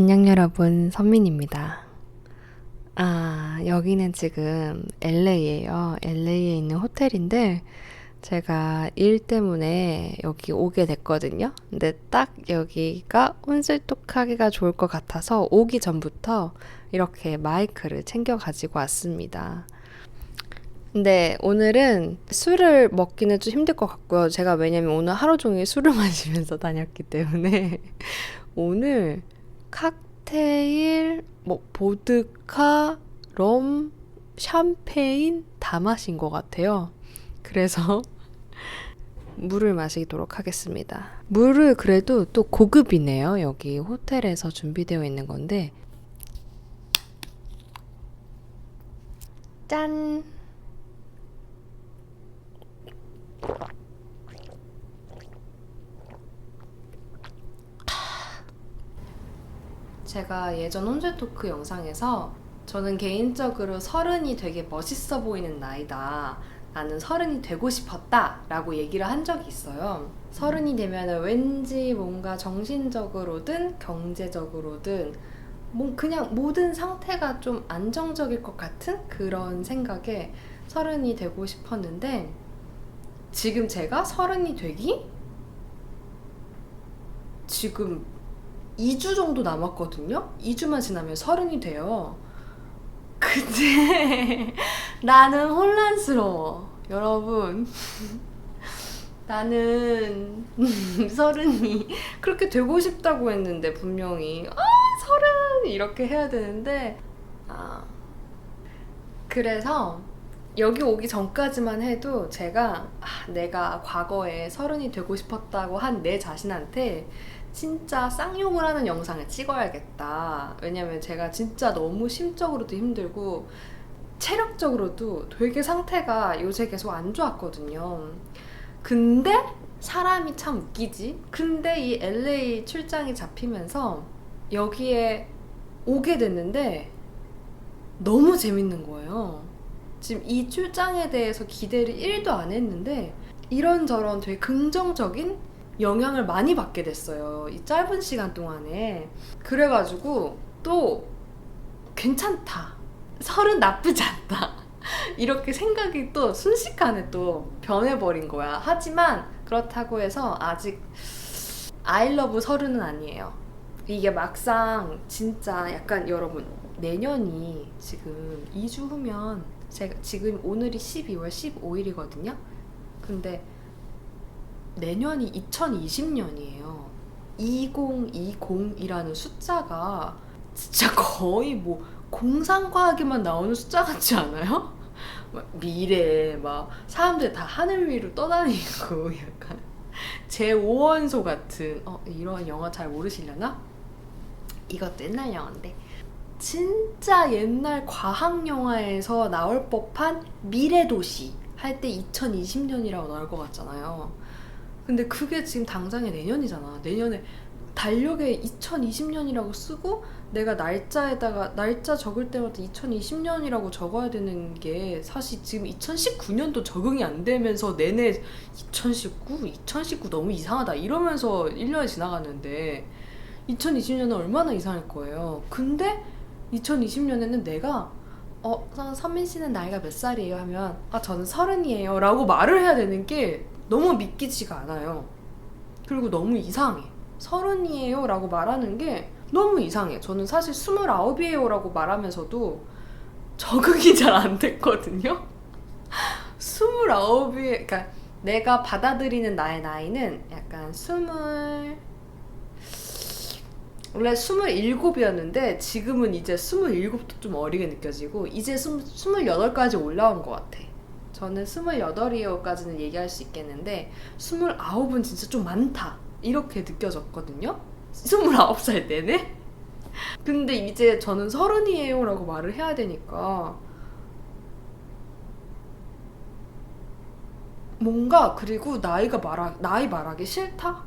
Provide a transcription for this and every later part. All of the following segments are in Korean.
안녕 여러분, 선민입니다. 아, 여기는 지금 LA예요. LA에 있는 호텔인데 제가 일 때문에 여기 오게 됐거든요. 근데 딱 여기가 온슬톡하기가 좋을 것 같아서 오기 전부터 이렇게 마이크를 챙겨 가지고 왔습니다. 근데 오늘은 술을 먹기는 좀 힘들 것 같고요. 제가 왜냐면 오늘 하루 종일 술을 마시면서 다녔기 때문에 오늘 칵테일, 뭐 보드카, 럼, 샴페인 다 마신 것 같아요. 그래서 물을 마시도록 하겠습니다. 물을 그래도 또 고급이네요. 여기 호텔에서 준비되어 있는 건데. 짠! 제가 예전 혼자 토크 영상에서 저는 개인적으로 서른이 되게 멋있어 보이는 나이다. 나는 서른이 되고 싶었다. 라고 얘기를 한 적이 있어요. 서른이 되면 왠지 뭔가 정신적으로든 경제적으로든 뭐 그냥 모든 상태가 좀 안정적일 것 같은 그런 생각에 서른이 되고 싶었는데 지금 제가 서른이 되기 지금 2주 정도 남았거든요? 2주만 지나면 서른이 돼요. 근데 나는 혼란스러워. 여러분. 나는 서른이 그렇게 되고 싶다고 했는데 분명히 아 서른 이렇게 해야 되는데 아 그래서 여기 오기 전까지만 해도 제가 아, 내가 과거에 서른이 되고 싶었다고 한 내 자신한테 진짜 쌍욕을 하는 영상을 찍어야겠다. 왜냐면 제가 진짜 너무 심적으로도 힘들고 체력적으로도 되게 상태가 요새 계속 안 좋았거든요. 근데 사람이 참 웃기지. 근데 이 LA 출장이 잡히면서 여기에 오게 됐는데 너무 재밌는 거예요. 지금 이 출장에 대해서 기대를 1도 안 했는데 이런저런 되게 긍정적인 영향을 많이 받게 됐어요. 이 짧은 시간 동안에. 그래가지고 또 괜찮다. 서른 나쁘지 않다. 이렇게 생각이 또 순식간에 또 변해버린 거야. 하지만 그렇다고 해서 아직 아이러브 서른은 아니에요. 이게 막상 진짜 약간 여러분 내년이 지금 2주 후면 제가 지금 오늘이 12월 15일이거든요. 근데 내년이 2020년이에요. 2020이라는 숫자가 진짜 거의 뭐 공상과학에만 나오는 숫자 같지 않아요? 막 미래에 막 사람들 다 하늘 위로 떠다니고 약간 제5원소 같은 어 이런 영화 잘 모르시려나? 이것도 옛날 영화인데 진짜 옛날 과학 영화에서 나올 법한 미래 도시 할 때 2020년이라고 나올 것 같잖아요. 근데 그게 지금 당장에 내년이잖아. 내년에 달력에 2020년이라고 쓰고 내가 날짜에다가 날짜 적을 때마다 2020년이라고 적어야 되는 게 사실 지금 2019년도 적응이 안 되면서 내내 2019, 2019 너무 이상하다 이러면서 1년이 지나갔는데 2020년은 얼마나 이상할 거예요. 근데 2020년에는 내가 어, 선민 씨는 나이가 몇 살이에요? 하면 아 저는 서른이에요 라고 말을 해야 되는 게 너무 믿기지가 않아요. 그리고 너무 이상해. 서른이에요 라고 말하는 게 너무 이상해. 저는 사실 스물아홉이에요 라고 말하면서도 적응이 잘 안 됐거든요. 스물아홉이, 그러니까 내가 받아들이는 나의 나이는 약간 스물, 원래 스물일곱이었는데 지금은 이제 스물일곱도 좀 어리게 느껴지고 이제 스물여덟까지 올라온 것 같아. 저는 28이요까지는 얘기할 수 있겠는데 29은 진짜 좀 많다. 이렇게 느껴졌거든요. 29살 때네 근데 이제 저는 서른이에요 라고 말을 해야 되니까 뭔가 그리고 나이가 말하, 나이 말하기 싫다?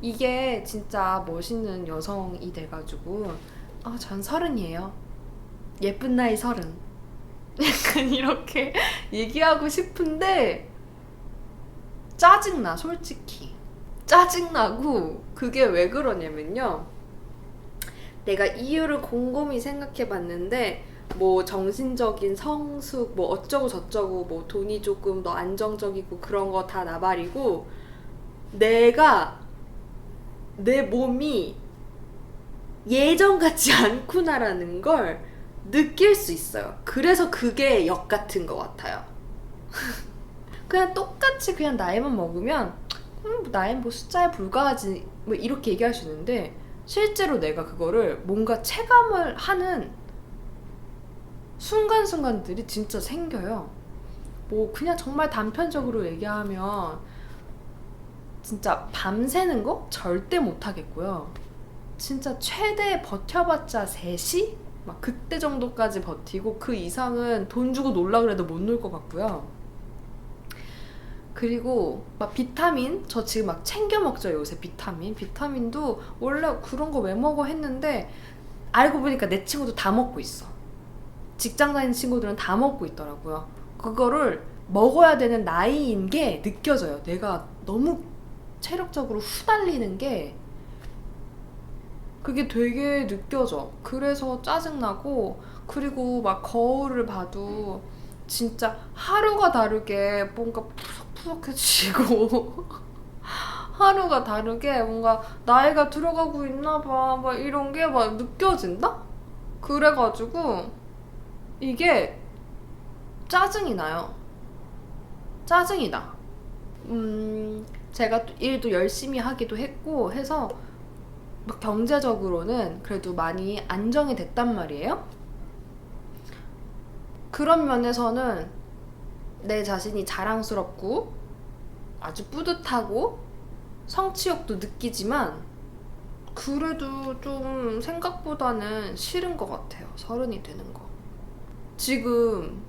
이게 진짜 멋있는 여성이 돼가지고 아, 전 서른이에요. 예쁜 나이 서른 약간 이렇게 얘기하고 싶은데 짜증나 솔직히. 짜증나고 그게 왜 그러냐면요. 내가 이유를 곰곰이 생각해 봤는데 뭐 정신적인 성숙 뭐 어쩌고 저쩌고 뭐 돈이 조금 더 안정적이고 그런 거 다 나발이고 내가 내 몸이 예전 같지 않구나라는 걸 느낄 수 있어요. 그래서 그게 역 같은 것 같아요. 그냥 똑같이 그냥 나이만 먹으면 음, 뭐 나이 뭐 숫자에 불과하지 뭐 이렇게 얘기할 수 있는데 실제로 내가 그거를 뭔가 체감을 하는 순간순간들이 진짜 생겨요. 뭐 그냥 정말 단편적으로 얘기하면 진짜 밤새는 거 절대 못 하겠고요. 진짜 최대 버텨봤자 3시? 막 그때 정도까지 버티고 그 이상은 돈 주고 놀라 그래도 못 놀 것 같고요. 그리고 막 비타민 저 지금 막 챙겨 먹죠 요새 비타민. 비타민도 원래 그런 거 왜 먹어 했는데 알고 보니까 내 친구도 다 먹고 있어. 직장 다니는 친구들은 다 먹고 있더라고요. 그거를 먹어야 되는 나이인 게 느껴져요. 내가 너무 체력적으로 후달리는 게 그게 되게 느껴져 그래서 짜증나고 그리고 막 거울을 봐도 진짜 하루가 다르게 뭔가 푸석푸석해지고 하루가 다르게 뭔가 나이가 들어가고 있나 봐. 막 이런 게 막 느껴진다? 그래가지고 이게 짜증이 나요. 짜증이 나. 음, 제가 또 일도 열심히 하기도 했고 해서 막 경제적으로는 그래도 많이 안정이 됐단 말이에요. 그런 면에서는 내 자신이 자랑스럽고 아주 뿌듯하고 성취욕도 느끼지만 그래도 좀 생각보다는 싫은 것 같아요. 서른이 되는 거. 지금,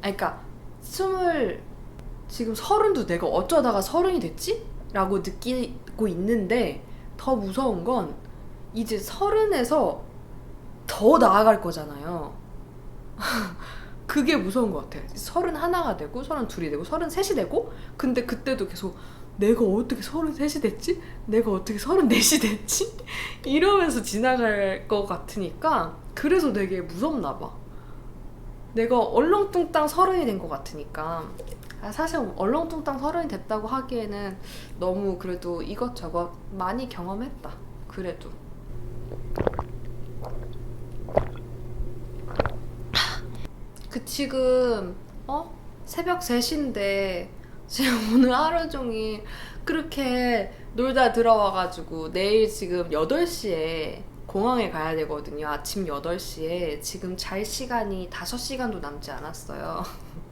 그러니까 스물 지금 서른도 내가 어쩌다가 서른이 됐지? 라고 느끼고 있는데 더 무서운 건 이제 서른에서 더 나아갈 거잖아요. 그게 무서운 것 같아요. 서른 하나가 되고, 서른 둘이 되고, 서른 셋이 되고, 근데 그때도 계속 내가 어떻게 서른 셋이 됐지? 내가 어떻게 서른 넷이 됐지? 이러면서 지나갈 것 같으니까, 그래서 되게 무섭나 봐. 내가 얼렁뚱땅 서른이 된 것 같으니까. 아, 사실 얼렁뚱땅 서른이 됐다고 하기에는 너무 그래도 이것저것 많이 경험했다. 그래도. 그 지금 어? 새벽 3시인데 지금 오늘 하루 종일 그렇게 놀다 들어와가지고 내일 지금 8시에 공항에 가야 되거든요. 아침 8시에 지금 잘 시간이 5시간도 남지 않았어요.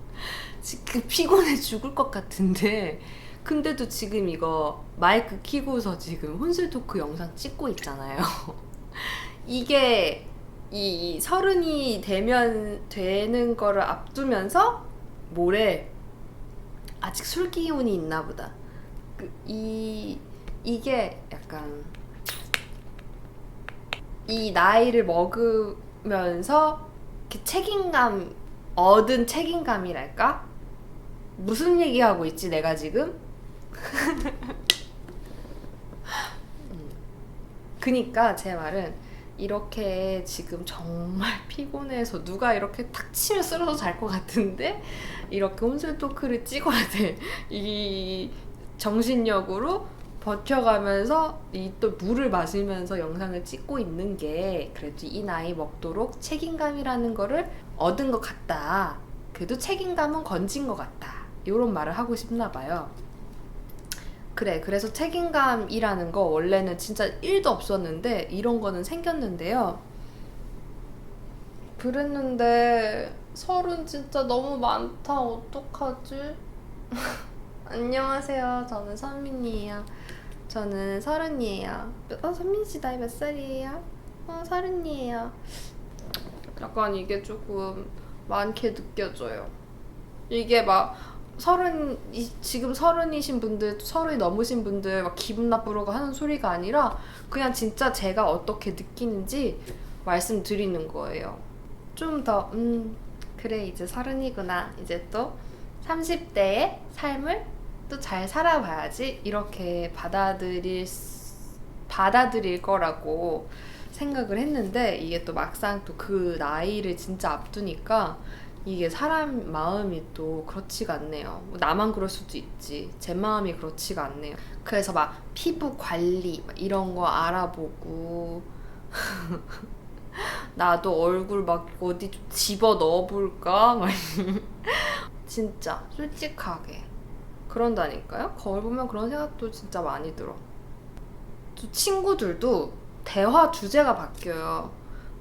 지금 피곤해 죽을 것 같은데 근데도 지금 이거 마이크 키고서 지금 혼술 토크 영상 찍고 있잖아요. 이게 이 서른이 되면 되는 거를 앞두면서 모레 아직 술 기운이 있나 보다. 그, 이 이게 약간 이 나이를 먹으면서 이렇게 책임감 얻은 책임감이랄까? 무슨 얘기하고 있지 내가 지금? 음. 그니까 제 말은 이렇게 지금 정말 피곤해서 누가 이렇게 탁 치면 쓰러져 잘 것 같은데 이렇게 혼술 토크를 찍어야 돼. 이 정신력으로 버텨가면서 이 또 물을 마시면서 영상을 찍고 있는 게 그래도 이 나이 먹도록 책임감이라는 거를 얻은 것 같다. 그래도 책임감은 건진 것 같다. 이런 말을 하고 싶나 봐요. 그래, 그래서 책임감이라는 거 원래는 진짜 1도 없었는데 이런 거는 생겼는데요. 그랬는데 서른 진짜 너무 많다. 어떡하지? 안녕하세요. 저는 선민이에요. 저는 서른이에요. 어, 선민 씨 나이 몇 살이에요? 어, 서른이에요. 약간 이게 조금 많게 느껴져요. 이게 막 서른 이- 지금 서른이신 분들 서른이 넘으신 분들 막 기분 나쁘라고 하는 소리가 아니라 그냥 진짜 제가 어떻게 느끼는지 말씀드리는 거예요. 좀 더 음 그래 이제 서른이구나 이제 또 30대의 삶을 또 잘 살아봐야지 이렇게 받아들일 수- 받아들일 거라고 생각을 했는데 이게 또 막상 또 그 나이를 진짜 앞두니까 이게 사람 마음이 또 그렇지가 않네요. 뭐 나만 그럴 수도 있지. 제 마음이 그렇지가 않네요. 그래서 막 피부 관리 막 이런 거 알아보고 나도 얼굴 막 어디 좀 집어 넣어볼까? 막 진짜 솔직하게 그런다니까요. 거울 보면 그런 생각도 진짜 많이 들어. 또 친구들도 대화 주제가 바뀌어요.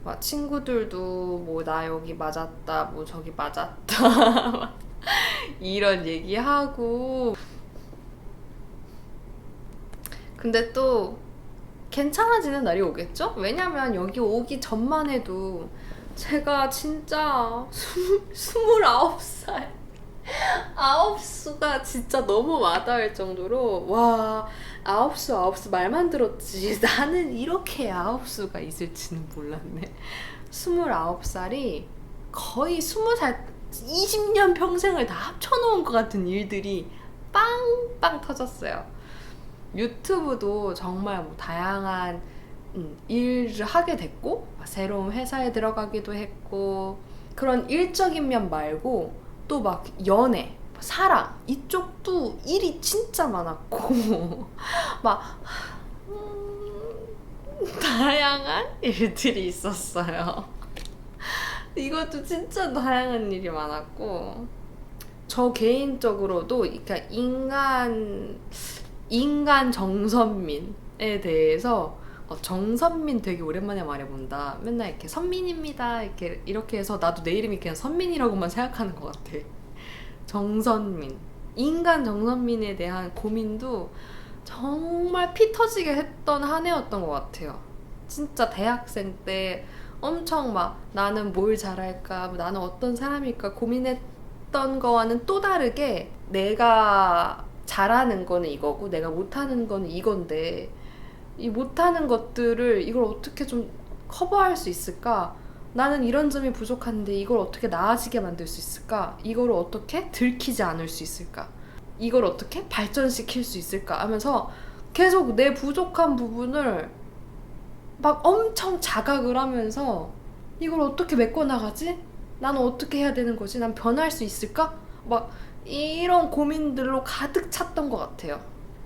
막 친구들도 뭐 나 여기 맞았다, 뭐 저기 맞았다 이런 얘기하고 근데 또 괜찮아지는 날이 오겠죠? 왜냐면 여기 오기 전만 해도 제가 진짜 스물- 스물아홉 살 아홉 수가 진짜 너무 와닿을 정도로 와 아홉 수 아홉 수 말만 들었지. 나는 이렇게 아홉 수가 있을지는 몰랐네. 스물아홉 살이 거의 스무 살 20년 평생을 다 합쳐놓은 것 같은 일들이 빵빵 터졌어요. 유튜브도 정말 뭐 다양한 음, 일을 하게 됐고 새로운 회사에 들어가기도 했고 그런 일적인 면 말고 또 막 연애, 사랑 이쪽도 일이 진짜 많았고 막 음, 다양한 일들이 있었어요. 이것도 진짜 다양한 일이 많았고 저 개인적으로도 그러니까 인간 인간 정선민에 대해서 어, 정선민 되게 오랜만에 말해본다. 맨날 이렇게 선민입니다. 이렇게 이렇게 해서 나도 내 이름이 그냥 선민이라고만 생각하는 것 같아. 정선민. 인간 정선민에 대한 고민도 정말 피 터지게 했던 한 해였던 것 같아요. 진짜 대학생 때 엄청 막 나는 뭘 잘할까, 뭐 나는 어떤 사람일까 고민했던 거와는 또 다르게 내가 잘하는 거는 이거고 내가 못하는 거는 이건데 이 못하는 것들을 이걸 어떻게 좀 커버할 수 있을까? 나는 이런 점이 부족한데 이걸 어떻게 나아지게 만들 수 있을까? 이걸 어떻게 들키지 않을 수 있을까? 이걸 어떻게 발전시킬 수 있을까? 하면서 계속 내 부족한 부분을 막 엄청 자각을 하면서 이걸 어떻게 메꿔나가지? 나는 어떻게 해야 되는 거지? 난 변할 수 있을까? 막 이런 고민들로 가득 찼던 것 같아요.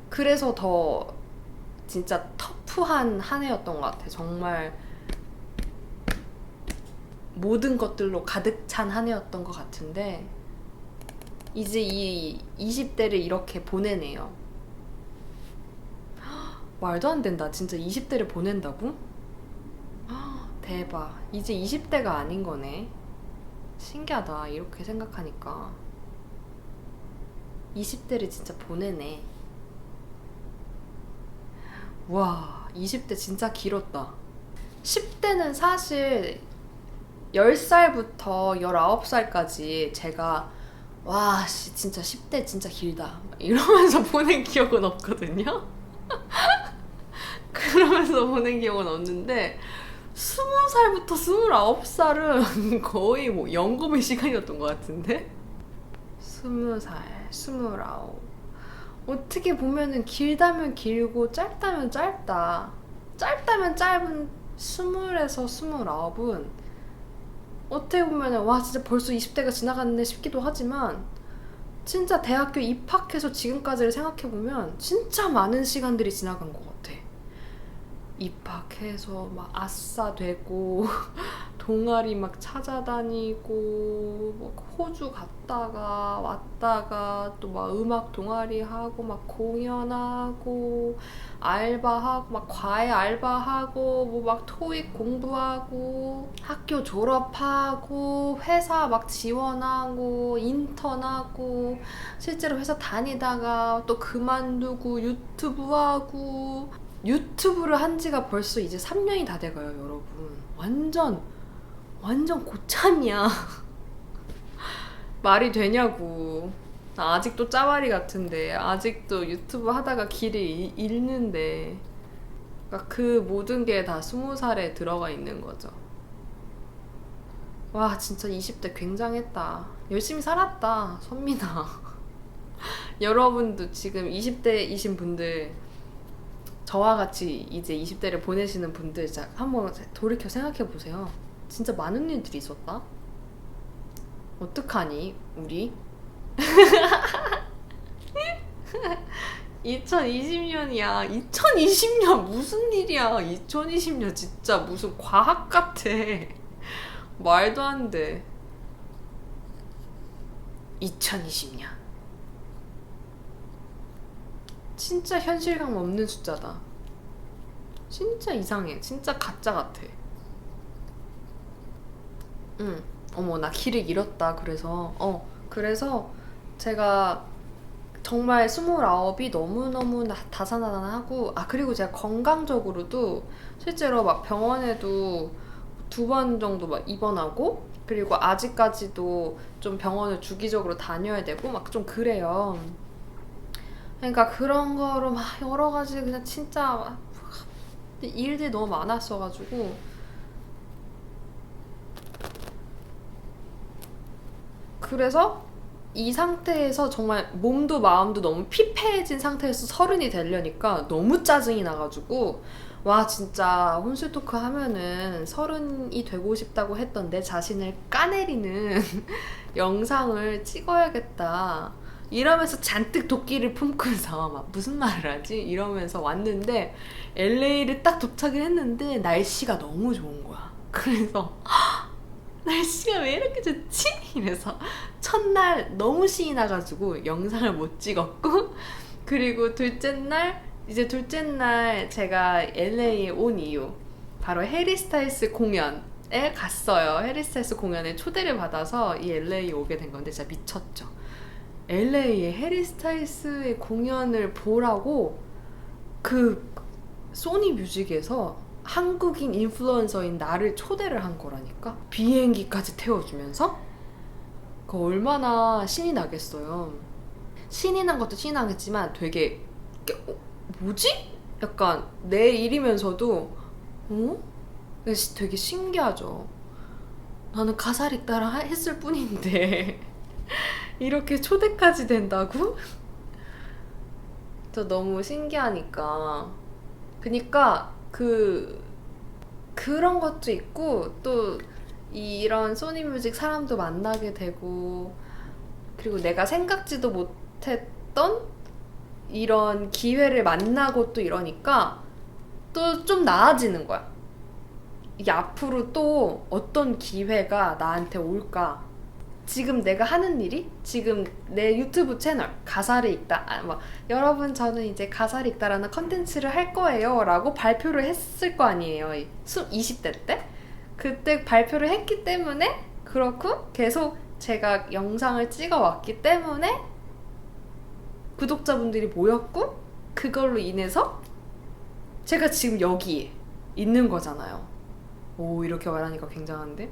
그래서 더 진짜 터프한 한 해였던 것 같아. 정말 모든 것들로 가득 찬 한 해였던 것 같은데 이제 이 20대를 이렇게 보내네요. 말도 안 된다. 진짜 20대를 보낸다고? 대박. 이제 20대가 아닌 거네. 신기하다. 이렇게 생각하니까. 20대를 진짜 보내네. 와, 20대 진짜 길었다. 10대는 사실 10살부터 19살까지 제가 와, 씨, 진짜 10대 진짜 길다. 막 이러면서 보낸 기억은 없거든요. 그러면서 보낸 기억은 없는데 20살부터 29살은 거의 뭐 연금의 시간이었던 것 같은데 20살, 29 어떻게 보면은 길다면 길고 짧다면 짧다. 짧다면 짧은 스물에서 스물아홉은 어떻게 보면은 와 진짜 벌써 20대가 지나갔네 싶기도 하지만 진짜 대학교 입학해서 지금까지를 생각해 보면 진짜 많은 시간들이 지나간 것 같아. 입학해서 막 아싸 되고 동아리 막 찾아다니고 뭐 호주 갔다가 왔다가 또 막 음악 동아리 하고 막 공연하고 알바하고 막 과외 알바하고 뭐 막 토익 공부하고 학교 졸업하고 회사 막 지원하고 인턴하고 실제로 회사 다니다가 또 그만두고 유튜브 하고 유튜브를 한 지가 벌써 이제 3년이 다 돼가요 여러분 완전 완전 고참이야. 말이 되냐고. 나 아직도 짜바리 같은데, 아직도 유튜브 하다가 길을 잃- 잃는데. 그러니까 그 모든 게다 스무 살에 들어가 있는 거죠. 와, 진짜 20대 굉장했다. 열심히 살았다, 선민아. 여러분도 지금 20대이신 분들 저와 같이 이제 20대를 보내시는 분들 진짜 한번 돌이켜 생각해 보세요. 진짜 많은 일들이 있었다. 어떡하니 우리? 2020년이야. 2020년 무슨 일이야? 2020년 진짜 무슨 과학 같아. 말도 안 돼. 2020년. 진짜 현실감 없는 숫자다. 진짜 이상해. 진짜 가짜 같아. 응. 어머, 나 길을 잃었다. 그래서, 어, 그래서 제가 정말 스물아홉이 너무너무 나- 다사다난하고, 아, 그리고 제가 건강적으로도 실제로 막 병원에도 두 번 정도 막 입원하고, 그리고 아직까지도 좀 병원을 주기적으로 다녀야 되고, 막 좀 그래요. 그러니까 그런 거로 막 여러 가지 그냥 진짜 막 일들이 너무 많았어가지고, 그래서 이 상태에서 정말 몸도 마음도 너무 피폐해진 상태에서 서른이 되려니까 너무 짜증이 나가지고 와 진짜 혼술 토크 하면은 서른이 되고 싶다고 했던 내 자신을 까내리는 영상을 찍어야겠다 이러면서 잔뜩 도끼를 품고서 막 무슨 말을 하지 이러면서 왔는데 LA를 딱 도착을 했는데 날씨가 너무 좋은 거야 그래서 날씨가 왜 이렇게 좋지? 이래서 첫날 너무 신이 나가지고 영상을 못 찍었고 그리고 둘째 날 이제 둘째 날 제가 LA에 온 이유 바로 해리 스타일스 공연 에 갔어요. 해리 스타일스 공연에 초대를 받아서 이 LA에 오게 된 건데 진짜 미쳤죠. LA에 해리 스타일스의 공연을 보라고 그 소니 뮤직에서 한국인 인플루언서인 나를 초대를 한 거라니까 비행기까지 태워주면서 그 얼마나 신이 나겠어요. 신이 난 것도 신이 나겠지만 되게 어, 뭐지? 약간 내 일이면서도 어? 되게 신기하죠. 나는 가사리 따라 하- 했을 뿐인데 이렇게 초대까지 된다고? 저 너무 신기하니까. 그니까 그 그런 것도 있고 또 이런 소니뮤직 사람도 만나게 되고 그리고 내가 생각지도 못했던 이런 기회를 만나고 또 이러니까 또 좀 나아지는 거야. 이게 앞으로 또 어떤 기회가 나한테 올까? 지금 내가 하는 일이? 지금 내 유튜브 채널 가사를 읽다 아, 뭐 여러분 저는 이제 가사를 읽다라는 컨텐츠를 할 거예요 라고 발표를 했을 거 아니에요 이 수- 20대 때? 그때 발표를 했기 때문에 그렇고 계속 제가 영상을 찍어 왔기 때문에 구독자분들이 모였고 그걸로 인해서 제가 지금 여기에 있는 거잖아요. 오 이렇게 말하니까 굉장한데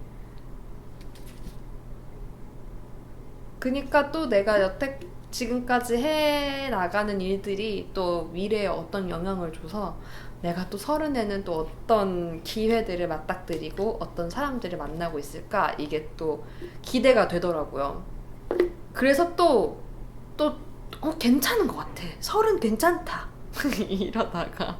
그니까 또 내가 여태 지금까지 해 나가는 일들이 또 미래에 어떤 영향을 줘서 내가 또 서른에는 또 어떤 기회들을 맞닥뜨리고 어떤 사람들을 만나고 있을까 이게 또 기대가 되더라고요. 그래서 또 또 어, 괜찮은 것 같아. 서른 괜찮다. 이러다가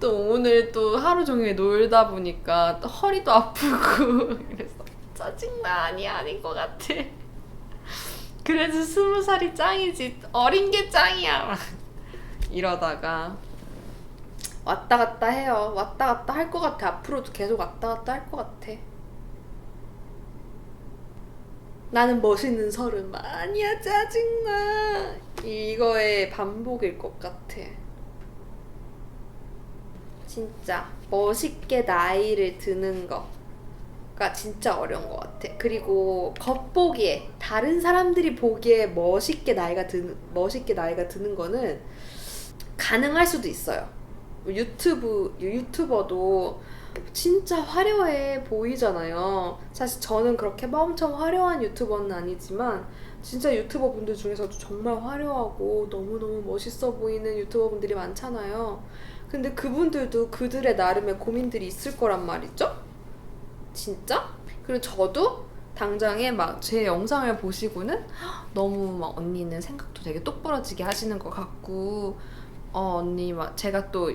또 오늘 또 하루 종일 놀다 보니까 또 허리도 아프고 그래서 짜증나 아니 아닌 것 같아. 그래도 스무 살이 짱이지. 어린 게 짱이야. 막 이러다가 왔다 갔다 해요. 왔다 갔다 할 것 같아. 앞으로도 계속 왔다 갔다 할 것 같아. 나는 멋있는 서른 아니야 짜증나. 이거의 반복일 것 같아. 진짜 멋있게 나이를 드는 거 가 진짜 어려운 것 같아. 그리고 겉보기에 다른 사람들이 보기에 멋있게 나이가 드는 멋있게 나이가 드는 거는 가능할 수도 있어요. 유튜브 유튜버도 진짜 화려해 보이잖아요. 사실 저는 그렇게 막 엄청 화려한 유튜버는 아니지만 진짜 유튜버 분들 중에서도 정말 화려하고 너무너무 멋있어 보이는 유튜버 분들이 많잖아요. 근데 그분들도 그들의 나름의 고민들이 있을 거란 말이죠. 진짜? 그리고 저도 당장에 막 제 영상을 보시고는 너무 막 언니는 생각도 되게 똑부러지게 하시는 것 같고 어 언니 막 제가 또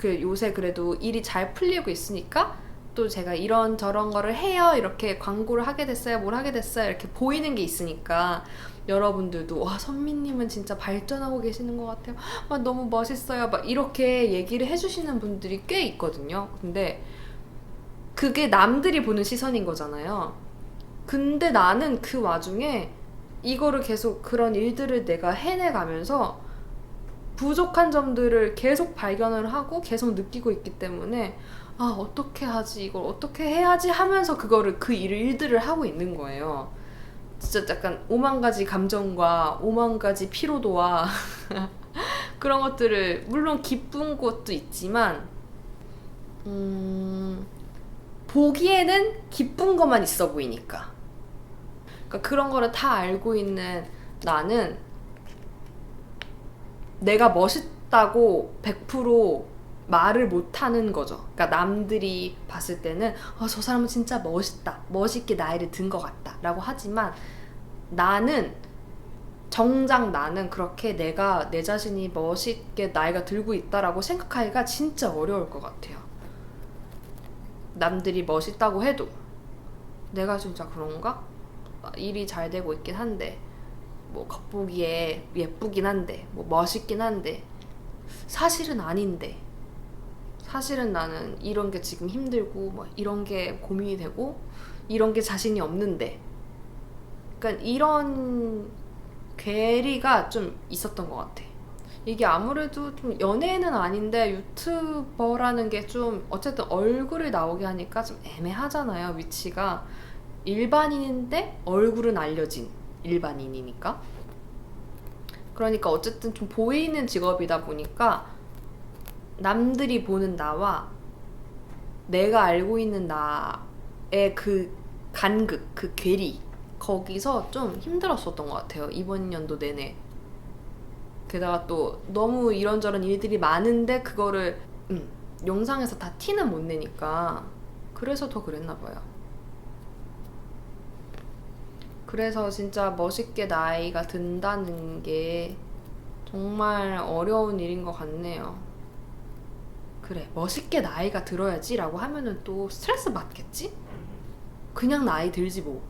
그 요새 그래도 일이 잘 풀리고 있으니까 또 제가 이런 저런 거를 해요. 이렇게 광고를 하게 됐어요. 뭘 하게 됐어요. 이렇게 보이는 게 있으니까 여러분들도 와 선미님은 진짜 발전하고 계시는 것 같아요. 막 너무 멋있어요. 막 이렇게 얘기를 해주시는 분들이 꽤 있거든요. 근데 그게 남들이 보는 시선인 거잖아요. 근데 나는 그 와중에 이거를 계속 그런 일들을 내가 해내가면서 부족한 점들을 계속 발견을 하고 계속 느끼고 있기 때문에 아 어떻게 하지? 이걸 어떻게 해야지? 하면서 그거를 그 일을 일들을 하고 있는 거예요. 진짜 약간 오만 가지 감정과 오만 가지 피로도와 그런 것들을 물론 기쁜 것도 있지만 음 보기에는 기쁜 것만 있어 보이니까 그러니까 그런 거를 다 알고 있는 나는 내가 멋있다고 100% 말을 못 하는 거죠. 그러니까 남들이 봤을 때는 어, 저 사람은 진짜 멋있다. 멋있게 나이를 든 것 같다. 라고 하지만 나는 정작 나는 그렇게 내가 내 자신이 멋있게 나이가 들고 있다라고 생각하기가 진짜 어려울 것 같아요. 남들이 멋있다고 해도 내가 진짜 그런가? 일이 잘 되고 있긴 한데 뭐 겉보기에 예쁘긴 한데 뭐 멋있긴 한데 사실은 아닌데 사실은 나는 이런 게 지금 힘들고 뭐 이런 게 고민이 되고 이런 게 자신이 없는데 그러니까 이런 괴리가 좀 있었던 것 같아. 이게 아무래도 좀 연예인은 아닌데 유튜버라는 게 좀 어쨌든 얼굴을 나오게 하니까 좀 애매하잖아요 위치가. 일반인인데 얼굴은 알려진 일반인이니까. 그러니까 어쨌든 좀 보이는 직업이다 보니까 남들이 보는 나와 내가 알고 있는 나의 그 간극, 그 괴리 거기서 좀 힘들었었던 것 같아요. 이번 연도 내내 게다가 또 너무 이런저런 일들이 많은데 그거를 음, 영상에서 다 티는 못 내니까 그래서 더 그랬나 봐요 그래서 진짜 멋있게 나이가 든다는 게 정말 어려운 일인 것 같네요. 그래, 멋있게 나이가 들어야지 라고 하면은 또 스트레스 받겠지? 그냥 나이 들지 뭐.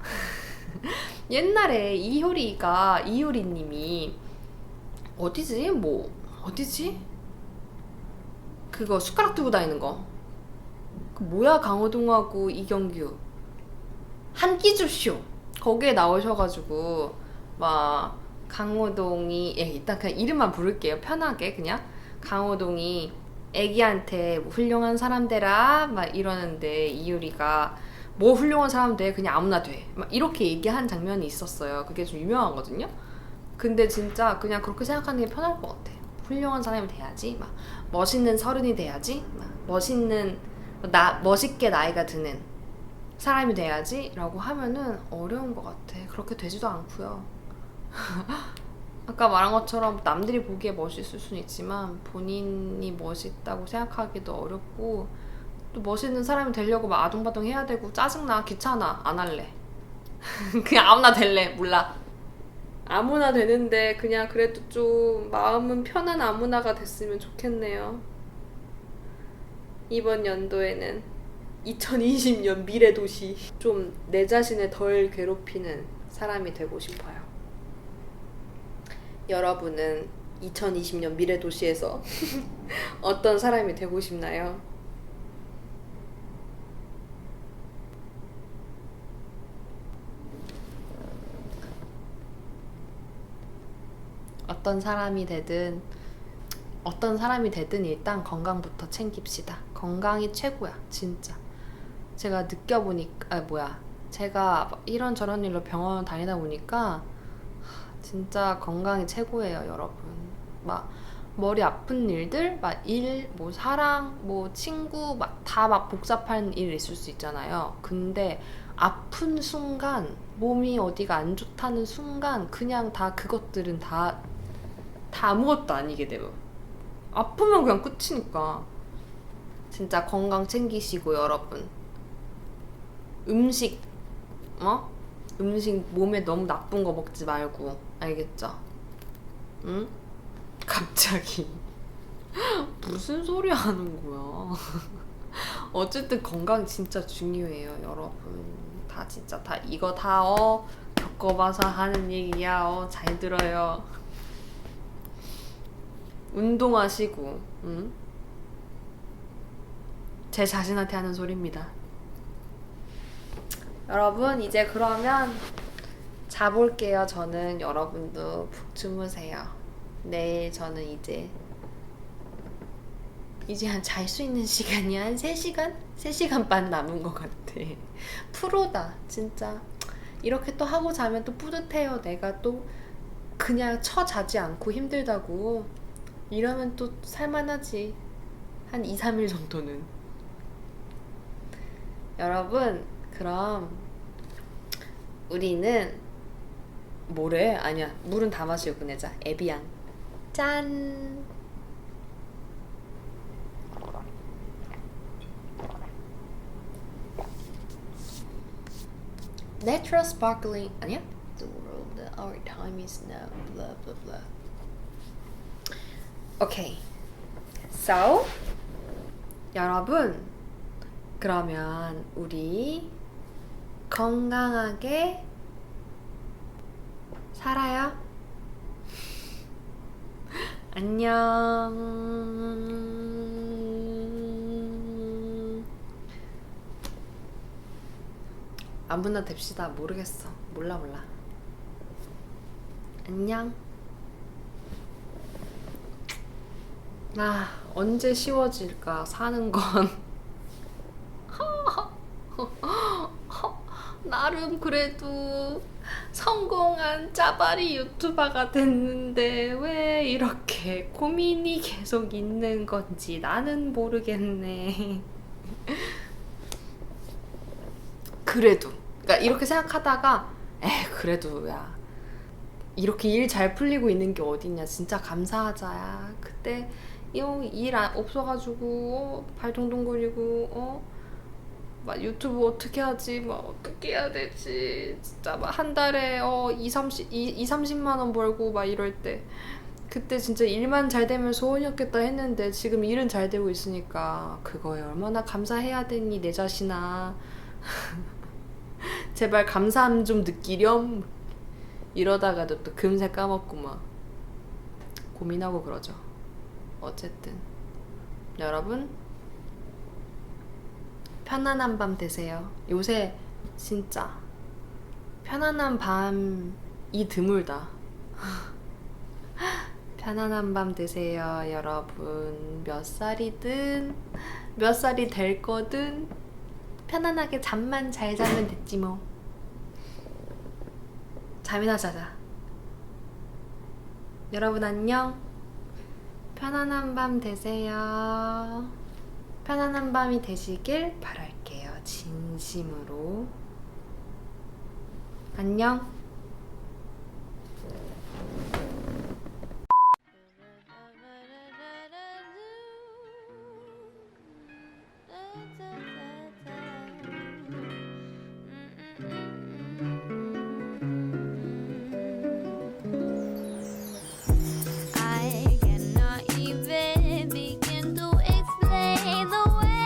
옛날에 이효리가, 이효리 님이 어디지? 뭐, 어디지? 그거 숟가락 들고 다니는 거. 그 뭐야, 강호동하고 이경규. 한 끼 줍쇼 거기에 나오셔가지고 막 강호동이 예, 일단 그냥 이름만 부를게요 편하게 그냥 강호동이 애기한테 뭐 훌륭한 사람 되라 막 이러는데 이유리가 뭐 훌륭한 사람 돼 그냥 아무나 돼막 이렇게 얘기한 장면이 있었어요 그게 좀 유명하거든요 근데 진짜 그냥 그렇게 생각하는 게 편할 것 같아 훌륭한 사람이 돼야지 막 멋있는 서른이 돼야지 막 멋있는 나 멋있게 나이가 드는 사람이 돼야지 라고 하면은 어려운 것 같아. 그렇게 되지도 않고요. 아까 말한 것처럼 남들이 보기에 멋있을 수는 있지만 본인이 멋있다고 생각하기도 어렵고 또 멋있는 사람이 되려고 막 아둥바둥 해야 되고 짜증나 귀찮아 안 할래 그냥 아무나 될래 몰라 아무나 되는데 그냥 그래도 좀 마음은 편한 아무나가 됐으면 좋겠네요 이번 연도에는 2020년 미래 도시 좀 내 자신을 덜 괴롭히는 사람이 되고 싶어요. 여러분은 2020년 미래 도시에서 어떤 사람이 되고 싶나요? 어떤 사람이 되든 어떤 사람이 되든 일단 건강부터 챙깁시다. 건강이 최고야, 진짜. 제가 느껴보니까 아 뭐야 제가 이런 저런 일로 병원 다니다 보니까 진짜 건강이 최고예요 여러분 막 머리 아픈 일들 막 일 뭐 사랑 뭐 친구 막 다 막 복잡한 일 있을 수 있잖아요 근데 아픈 순간 몸이 어디가 안 좋다는 순간 그냥 다 그것들은 다 다 아무것도 아니게 돼요 아프면 그냥 끝이니까 진짜 건강 챙기시고 여러분 음식 어? 음식 몸에 너무 나쁜 거 먹지 말고 알겠죠? 응? 갑자기 무슨 소리 하는 거야? 어쨌든 건강 진짜 중요해요, 여러분. 다 진짜 다 이거 다 어 겪어봐서 하는 얘기야. 어 잘 들어요. 운동하시고, 응? 제 자신한테 하는 소리입니다. 여러분 이제 그러면 자볼게요. 저는 여러분도 푹 주무세요. 내일 저는 이제 이제 한 잘 수 있는 시간이 한 3시간? 3시간 반 남은 것 같아. 프로다, 진짜. 이렇게 또 하고 자면 또 뿌듯해요. 내가 또 그냥 쳐 자지 않고 힘들다고. 이러면 또 살만하지. 한 2, 3일 정도는. 여러분, 그럼 우리는 뭐래? 아니야. 물은 다 마시고 끝내자. 에비앙. 짠! Natural sparkling 아니야? The world, our time is now, blah blah blah. Okay. So, 여러분, 그러면 우리 건강하게 살아요. 안녕. 아무나 됩시다. 모르겠어. 몰라 몰라. 안녕. 아 언제 쉬워질까 사는 건. 나름 그래도 성공한 짜바리 유튜버가 됐는데 왜 이렇게 고민이 계속 있는 건지 나는 모르겠네. 그래도 그러니까 이렇게 생각하다가 에 그래도 야 이렇게 일 잘 풀리고 있는 게 어딨냐 진짜 감사하자야 그때 일 없어가지고 어, 발 동동거리고 어 막 유튜브 어떻게 하지 막 어떻게 해야 되지 진짜 막 한 달에 어 2, 30, 2, 2 30만 원 벌고 막 이럴 때. 그때 진짜 일만 잘 되면 소원이었겠다 했는데 지금 일은 잘 되고 있으니까 그거에 얼마나 감사해야 되니 내 자신아. 제발 감사함 좀 느끼렴. 이러다가도 또 금세 까먹고 막 고민하고 그러죠 어쨌든 여러분 편안한 밤 되세요 요새 진짜 편안한 밤이 드물다 편안한 밤 되세요 여러분 몇 살이든 몇 살이 될 거든 편안하게 잠만 잘 자면 됐지 뭐. 잠이나 자자. 여러분 안녕. 편안한 밤 되세요. 편안한 밤이 되시길 바랄게요. 진심으로. 안녕.